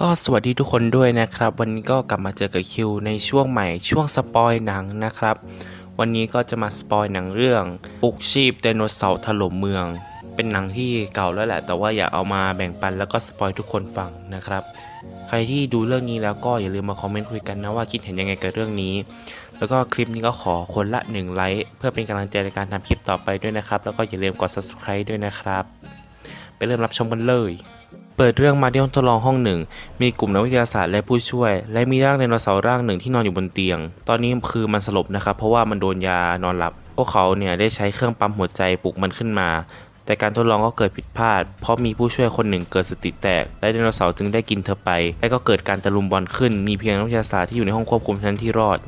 ก็สวัสดีทุกคนด้วยนะครับ วันนี้ก็กลับมาเจอกับคิวในช่วงใหม่ช่วงสปอยหนังนะครับ วันนี้ก็จะมาสปอยหนังเรื่องปลุกชีพไดโนเสาร์ถล่มเมือง เป็นหนังที่เก่าแล้วแหละ แต่ว่าอยากเอามาแบ่งปันแล้วก็สปอยทุกคนฟังนะครับ ใครที่ดูเรื่องนี้แล้วก็อย่าลืมมาคอมเมนต์คุยกันนะว่าคิดเห็นยังไงกับเรื่องนี้ แล้วก็คลิปนี้ก็ขอคนละ1ไลค์เพื่อเป็นกำลังใจในการทำคลิปต่อไปด้วยนะครับ แล้วก็อย่าลืมกด subscribe ด้วยนะครับ ไปเริ่มรับชมกันเลย เปิดเรื่องมาที่ห้องทดลองห้องหนึ่ง มีกลุ่มนักวิทยาศาสตร์และผู้ช่วย และมีร่างไดโนเสาร์ร่างหนึ่งที่นอนอยู่บนเตียง ตอนนี้คือมันสลบนะครับ เพราะว่ามันโดนยานอนหลับ พวกเขาเนี่ยได้ใช้เครื่องปั๊มหัวใจปลุกมันขึ้นมา แต่การทดลองก็เกิดผิดพลาด เพราะมีผู้ช่วยคนหนึ่งเกิดสติแตก และไดโนเสาร์จึงได้กินเธอไป และก็เกิดการตะลุมบอลขึ้น มีเพียงนักวิทยาศาสตร์ที่อยู่ในห้องควบคุมเท่านั้นที่รอด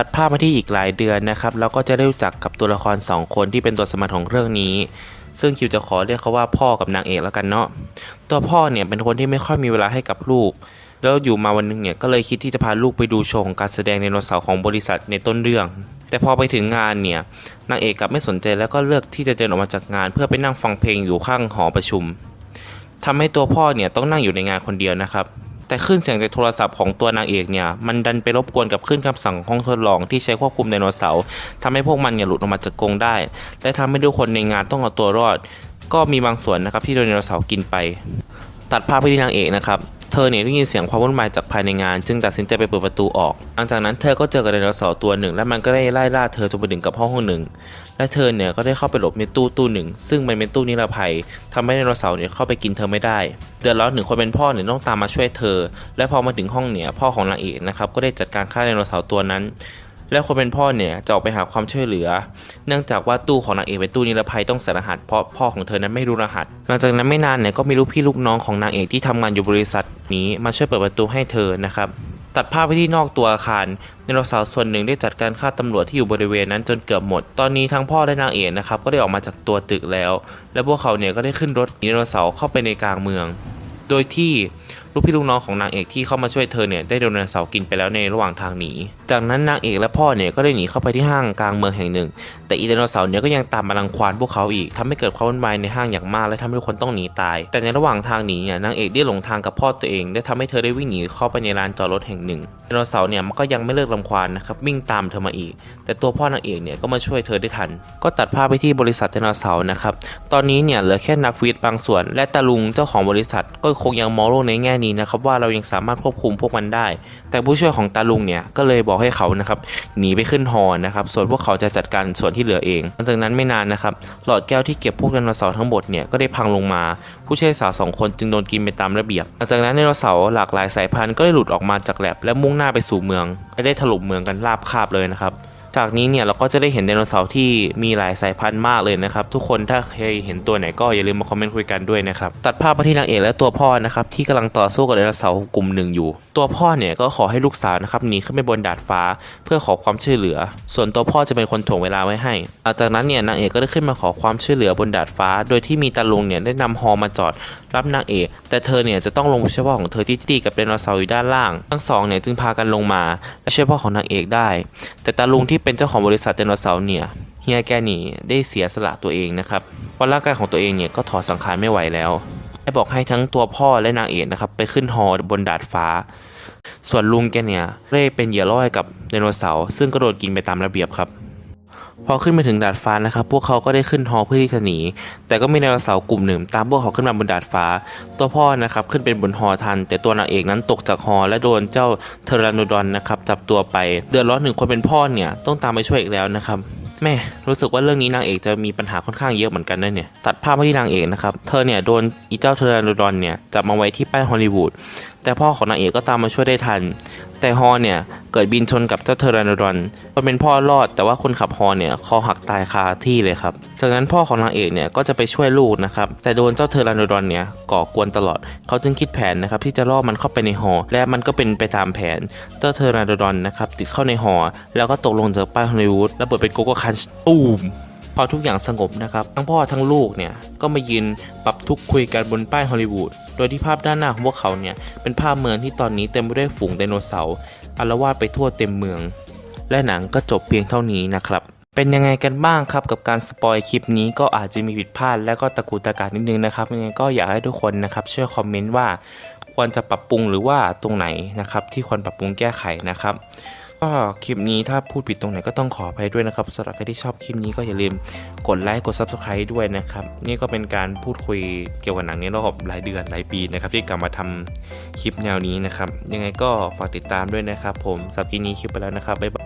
ตัดภาพมาที่อีกหลายเดือนนะครับแล้วก็จะได้รู้จักกับตัวละครสองคนที่เป็นตัวสมคัญของเรื่องนี้ ซึ่งคิวจะขอเรียกเขาว่าพ่อกับนางเอกแล้วกันเนาะตัวพ่อเนี่ยเป็นคนที่ไม่ค่อยมีเวลาให้กับลูก แล้วอยู่มาวันหนึงเนี่ยก็เลยคิดที่จะพาลูกไปดูโชว์ของการแสดงไดโนเสาร์ของบริษัทในต้นเรื่อง แต่พอไปถึงงานเนี่ยนางเอกกลับไม่สนใจแล้วก็เลือกที่จะเดินออกมาจากงาน เพื่อไปนั่งฟังเพลงอยู่ข้างหอประชุมทำให้ตัวพ่อเนี่ยต้องนั่งอยู่ในงานคนเดียวนะครับ แต่ขึ้นเสียงจากโทรศัพท์ของตัวนางเอกเนี่ยมันดันไปรบกวนกับขึ้นคำสั่งของห้องทดลองที่ใช้ควบคุมไดโนเสาร์ทำให้พวกมันเนี่ยหลุดออกมาจากกรงได้ และทำให้ทุกคนในงานต้องเอาตัวรอด ก็มีบางส่วนนะครับที่โดนไดโนเสาร์กินไป ตัดภาพไปที่นางเอกนะครับ เธอเนี่ยได้ยินเสียงความวุ่นวายจากภายในงาน จึงตัดสินใจไปเปิดประตูออก หลังจากนั้นเธอก็เจอกับไดโนเสาร์ตัวหนึ่ง และมันก็ได้ไล่ล่าเธอจนไปถึงกับห้องห้องหนึ่ง และเธอเนี่ยก็ได้เข้าไปหลบในตู้ตู้หนึ่ง ซึ่งมันเป็นตู้นิรภัยทำให้ไดโนเสาร์เนี่ยเข้าไปกินเธอไม่ได้ เดือดร้อนถึงคนเป็นพ่อเนี่ยต้องตามมาช่วยเธอ และพอมาถึงห้องเนี่ยพ่อของนางเอกนะครับก็ได้จัดการฆ่าไดโนเสาร์ตัวนั้น และคนเป็นพ่อเนี่ยจะออกไปหาความช่วยเหลือ เนื่องจากว่าตู้ของนางเอกเป็นตู้นิรภัยต้องใส่รหัสเพราะพ่อของเธอนั้นไม่รู้รหัส หลังจากนั้นไม่นานเนี่ยก็มีลูกพี่ลูกน้องของนางเอกที่ทำงานอยู่บริษัทนี้มาช่วยเปิดประตูให้เธอนะครับตัดภาพไปที่นอกตัวอาคารไดโนเสาร์ส่วนหนึ่งได้จัดการฆ่าตำรวจที่อยู่บริเวณนั้นจนเกือบหมด ตอนนี้ทั้งพ่อและนางเอกนะครับก็ได้ออกมาจากตัวตึกแล้ว และพวกเขาเนี่ยก็ได้ขึ้นรถไดโนเสาร์เข้าไปในกลางเมือง โดยที่ลูกพี่ลูกน้องของนางเอกที่เข้ามาช่วยเธอเนี่ยได้โดนไดโนเสาร์กินไปแล้วในระหว่างทางหนี จากนั้นนางเอกและพ่อเนี่ยก็ได้หนีเข้าไปที่ห้างกลางเมืองแห่งหนึ่ง แต่อีไดโนเสาร์เนี่ยก็ยังตามมารังควานพวกเขาอีกทำให้เกิดความวุ่นวายในห้างอย่างมาก และทำให้ทุกคนต้องหนีตาย แต่ในระหว่างทางหนีเนี่ยนางเอกได้หลงทางกับพ่อตัวเอง ได้ทำให้เธอได้วิ่งหนีเข้าไปในร้านจอดรถแห่งหนึ่งไดโนเสาร์เนี่ยมันก็ยังไม่เลิกรังควานนะครับวิ่งตามเธอมาอีก แต่ตัวพ่อนางเอกเนี่ยก็มาช่วยเธอได้ทัน ก็ตัดภาพไปที่บริษัทไดโนเสาร์นะครับตอนนี้เนี่ยเหลือแค่นักวิทย์บางส่วน และตาลุงเจ้าของบริษัทก็คงยังมองโลกในแง่นี้นะครับว่าเรายังสามารถควบคุมพวกมันได้ แต่ผู้ช่วยของตาลุงเนี่ยก็เลยบอกให้เขานะครับหนีไปขึ้นฮอนะครับส่วนพวกเขาจะจัดการส่วนที่เหลือเอง หลังจากนั้นไม่นานนะครับหลอดแก้วที่เก็บพวกไดโนเสาร์ทั้งหมดเนี่ยก็ได้พังลงมา ผู้ช่วยสาวสองคนจึงโดนกินไปตามระเบียบ หลังจากนั้นไดโนเสาร์หลากหลายสายพันธุ์ก็ได้หลุดออกมาจากแลบและมุ่งหน้าไปสู่เมืองและได้ถล่มเมืองกันราบคาบเลยนะครับ จากนี้เนี่ยเราก็จะได้เห็นไดโนเสาร์ที่มีหลายสายพันธุ์มากเลยนะครับ ทุกคนถ้าเคยเห็นตัวไหนก็อย่าลืมมาคอมเมนต์คุยกันด้วยนะครับ ตัดภาพมาที่นางเอกและตัวพ่อนะครับที่กำลังต่อสู้กับไดโนเสาร์กลุ่มหนึ่งอยู่ ตัวพ่อเนี่ยก็ขอให้ลูกสาวนะครับหนีขึ้นไปบนดาดฟ้า เพื่อขอความช่วยเหลือ ส่วนตัวพ่อจะเป็นคนถ่วงเวลาไว้ให้หลังจากนั้นเนี่ยนางเอกก็ได้ขึ้นมาขอความช่วยเหลือบนดาดฟ้า โดยที่มีตาลุงเนี่ยได้นำฮอมาจอดรับนางเอก แต่เธอเนี่ยจะต้องลงเฉพาะของเธอที่ตีกับไดโนเสาร์อยู่ด้านล่าง ทั้งสองเนี่ยจึงพากันลงมาและช่วยพ่อของนางเอกได้ แต่ตาลุงที่เป็นเจ้าของบริษัทไดโนเสาร์เนี่ยเฮียแกนี่ได้เสียสละตัวเองนะครับเพราะร่างกายของตัวเองเนี่ยก็ถอดสังขารไม่ไหวแล้วได้บอกให้ทั้งตัวพ่อและนางเอกนะครับไปขึ้นฮอบนดาดฟ้า ส่วนลุงแกเนี่ยได้เป็นเหยื่อล่อให้กับไดโนเสาร์ซึ่งก็โดนกินไปตามระเบียบครับ พอขึ้นไปถึงดาดฟ้านะครับ พวกเขาก็ได้ขึ้นฮอเพื่อที่จะหนี แต่ก็มีไดโนเสาร์กลุ่มหนึ่งตามพวกเขาขึ้นมาบนดาดฟ้า ตัวพ่อนะครับขึ้นเป็นบนฮอทัน แต่ตัวนางเอกนั้นตกจากฮอและโดนเจ้าเทอราโนดอนนะครับจับตัวไป เดือดร้อนถึงคนเป็นพ่อเนี่ยต้องตามไปช่วยอีกแล้วนะครับแม่รู้สึกว่าเรื่องนี้นางเอกจะมีปัญหาค่อนข้างเยอะเหมือนกันนะเนี่ยตัดภาพมาที่นางเอกนะครับเธอเนี่ยโดนอีเจ้าเทอรานดอนเนี่ยจับมาไว้ที่ป้ายฮอลลีวูดแต่พ่อของนางเอกก็ตามมาช่วยได้ทัน แต่ฮอเนี่ยเกิดบินชนกับเจ้าเทอราโนดอนคนเป็นพ่อรอดแต่ว่าคนขับฮอเนี่ยคอหักตายคาที่เลยครับ จากนั้นพ่อของนางเอกเนี่ยก็จะไปช่วยลูกนะครับแต่โดนเจ้าเทอราโนดอนเนี่ยก่อกวนตลอด เขาจึงคิดแผนนะครับที่จะล่อมันเข้าไปในฮอและมันก็เป็นไปตามแผน เจ้าเทอราโนดอนนะครับติดเข้าในฮอแล้วก็ตกลงจากป้ายฮอลลีวูดระเบิดเป็นโกโก้คันตูมพอทุกอย่างสงบนะครับ ทั้งพ่อทั้งลูกเนี่ยก็มายืนปรับทุกคุยกันบนป้ายฮอลลีวูด โดยที่ภาพด้านหน้าของพวกเขาเนี่ยเป็นภาพเมืองที่ตอนนี้เต็มไปด้วยฝูงไดโนเสาร์อารวาสไปทั่วเต็มเมือง และหนังก็จบเพียงเท่านี้นะครับเป็นยังไงกันบ้างครับกับการสปอยคลิปนี้ก็อาจจะมีผิดพลาดและก็ตะกุตะการนิดนึงนะครับยังไงก็อยากให้ทุกคนนะครับช่วยคอมเมนต์ว่าควรจะปรับปรุงหรือว่าตรงไหนนะครับที่ควรปรับปรุงแก้ไขนะครับ ก็คลิปนี้ถ้าพูดผิดตรงไหนก็ต้องขออภัยด้วยนะครับสำหรับใครที่ชอบคลิปนี้ก็อย่าลืมกดไลค์กด Subscribe ด้วยนะครับ นี่ก็เป็นการพูดคุยเกี่ยวกับหนังนี้รอบหลายเดือนหลายปีนะครับ ที่กลับมาทำคลิปแนวนี้นะครับ ยังไงก็ฝากติดตามด้วยนะครับ ผมสำหรับคลิปนี้คลิปไปแล้วนะครับบ๊ายบาย